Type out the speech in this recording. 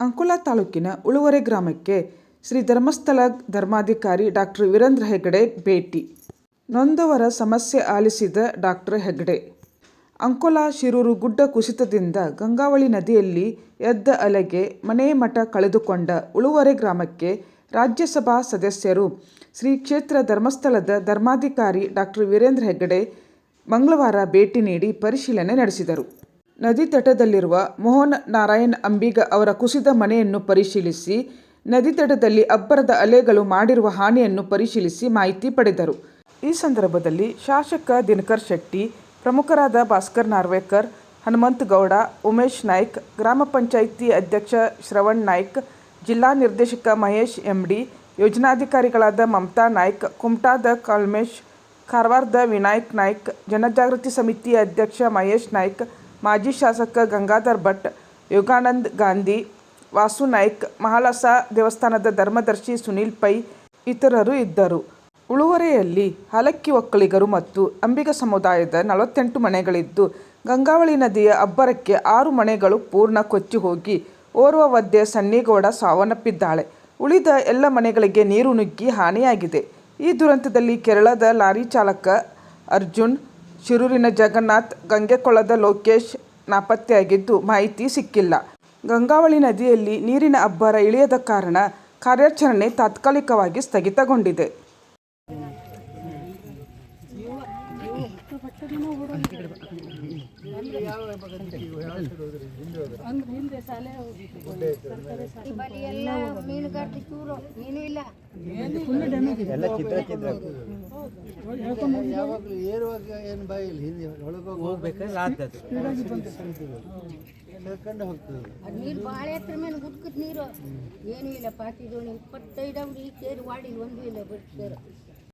ಅಂಕೋಲಾ ತಾಲೂಕಿನ ಉಳುವರೆ ಗ್ರಾಮಕ್ಕೆ ಶ್ರೀ ಧರ್ಮಸ್ಥಳ ಧರ್ಮಾಧಿಕಾರಿ ಡಾಕ್ಟರ್ ವೀರೇಂದ್ರ ಹೆಗ್ಗಡೆ ಭೇಟಿ. ನೊಂದವರ ಸಮಸ್ಯೆ ಆಲಿಸಿದ ಡಾಕ್ಟರ್ ಹೆಗ್ಗಡೆ, ಅಂಕೋಲಾ ಶಿರೂರು ಗುಡ್ಡ ಕುಸಿತದಿಂದ ಗಂಗಾವಳಿ ನದಿಯಲ್ಲಿ ಎದ್ದ ಅಲೆಗೆ ಮನೆ ಮಠ ಕಳೆದುಕೊಂಡ ಉಳುವರೆ ಗ್ರಾಮಕ್ಕೆ ರಾಜ್ಯಸಭಾ ಸದಸ್ಯರು ಶ್ರೀ ಕ್ಷೇತ್ರ ಧರ್ಮಸ್ಥಳದ ಧರ್ಮಾಧಿಕಾರಿ ಡಾಕ್ಟರ್ ವೀರೇಂದ್ರ ಹೆಗ್ಗಡೆ ಮಂಗಳವಾರ ಭೇಟಿ ನೀಡಿ ಪರಿಶೀಲನೆ ನಡೆಸಿದರು. ನದಿ ತಟದಲ್ಲಿರುವ ಮೋಹನ್ ನಾರಾಯಣ್ ಅಂಬಿಗ ಅವರ ಕುಸಿದ ಮನೆಯನ್ನು ಪರಿಶೀಲಿಸಿ, ನದಿ ತಟದಲ್ಲಿ ಅಬ್ಬರದ ಅಲೆಗಳು ಮಾಡಿರುವ ಹಾನಿಯನ್ನು ಪರಿಶೀಲಿಸಿ ಮಾಹಿತಿ ಪಡೆದರು. ಈ ಸಂದರ್ಭದಲ್ಲಿ ಶಾಸಕ ದಿನಕರ್ ಶೆಟ್ಟಿ, ಪ್ರಮುಖರಾದ ಭಾಸ್ಕರ್ ನಾರ್ವೇಕರ್, ಹನುಮಂತ ಗೌಡ, ಉಮೇಶ್ ನಾಯ್ಕ್, ಗ್ರಾಮ ಪಂಚಾಯಿತಿ ಅಧ್ಯಕ್ಷ ಶ್ರವಣ್ ನಾಯ್ಕ್, ಜಿಲ್ಲಾ ನಿರ್ದೇಶಕ ಮಹೇಶ್ ಎಂಡಿ, ಯೋಜನಾಧಿಕಾರಿಗಳಾದ ಮಮತಾ ನಾಯ್ಕ್, ಕುಮಟಾದ ಕಾಲ್ಮೇಶ್, ಕಾರವಾರದ ವಿನಾಯಕ್ ನಾಯ್ಕ್, ಜನಜಾಗೃತಿ ಸಮಿತಿ ಅಧ್ಯಕ್ಷ ಮಹೇಶ್ ನಾಯ್ಕ್ ಮಾಜಿ ಶಾಸಕ ಗಂಗಾಧರ್ ಭಟ್, ಯೋಗಾನಂದ್ ಗಾಂಧಿ, ವಾಸು ನಾಯ್ಕ್, ಮಹಾಲಸ ದೇವಸ್ಥಾನದ ಧರ್ಮದರ್ಶಿ ಸುನೀಲ್ ಪೈ ಇತರರು ಇದ್ದರು. ಉಳುವರೆಯಲ್ಲಿ ಹಲಕ್ಕಿ ಒಕ್ಕಲಿಗರು ಮತ್ತು ಅಂಬಿಗ ಸಮುದಾಯದ ನಲವತ್ತೆಂಟು ಮನೆಗಳಿದ್ದು, ಗಂಗಾವಳಿ ನದಿಯ ಅಬ್ಬರಕ್ಕೆ ಆರು ಮನೆಗಳು ಪೂರ್ಣ ಕೊಚ್ಚಿ ಹೋಗಿ, ಓರ್ವ ವದ್ದೆ ಸನ್ನಿಗೌಡ ಸಾವನ್ನಪ್ಪಿದ್ದಾಳೆ. ಉಳಿದ ಎಲ್ಲ ಮನೆಗಳಿಗೆ ನೀರು ನುಗ್ಗಿ ಹಾನಿಯಾಗಿದೆ. ಈ ದುರಂತದಲ್ಲಿ ಕೇರಳದ ಲಾರಿ ಚಾಲಕ ಅರ್ಜುನ್ ಶಿರೂರಿನ ಜಗನ್ನಾಥ್ ಗಂಗೆಕೊಳದ ಲೋಕೇಶ್ ನಾಪತ್ತೆಯಾಗಿದ್ದು ಮಾಹಿತಿ ಸಿಕ್ಕಿಲ್ಲ. ಗಂಗಾವಳಿ ನದಿಯಲ್ಲಿ ನೀರಿನ ಅಬ್ಬರ ಇಳಿಯದ ಕಾರಣ ಕಾರ್ಯಾಚರಣೆ ತಾತ್ಕಾಲಿಕವಾಗಿ ಸ್ಥಗಿತಗೊಂಡಿದೆ. ಎಲ್ಲ ಯಾವಾಗಲೂ ಏರುವಾಗ ಏನು ಬಾಯಿಲ್ಲ ಹಿಂದೆ ಒಳಗೆ ಹೋಗ್ಬೇಕಾದ್ರೆ ಆದದ್ದು ಹೇಳ್ಕೊಂಡು ಹೋಗ್ತದೆ. ಅದು ನೀರು ಭಾಳ ಎತ್ತರ ಮೇಲೆ ಗುಡ್ಕತ್ ನೀರು. ಏನೂ ಇಲ್ಲ ಪಾತಿ ದೋಣಿ ಇಪ್ಪತ್ತೈದು ಅವ್ರು ಈ ಸೇರು ವಾಡಿಲ್ಲ ಒಂದು ಇಲ್ಲ ಬರೀ ಸೇರು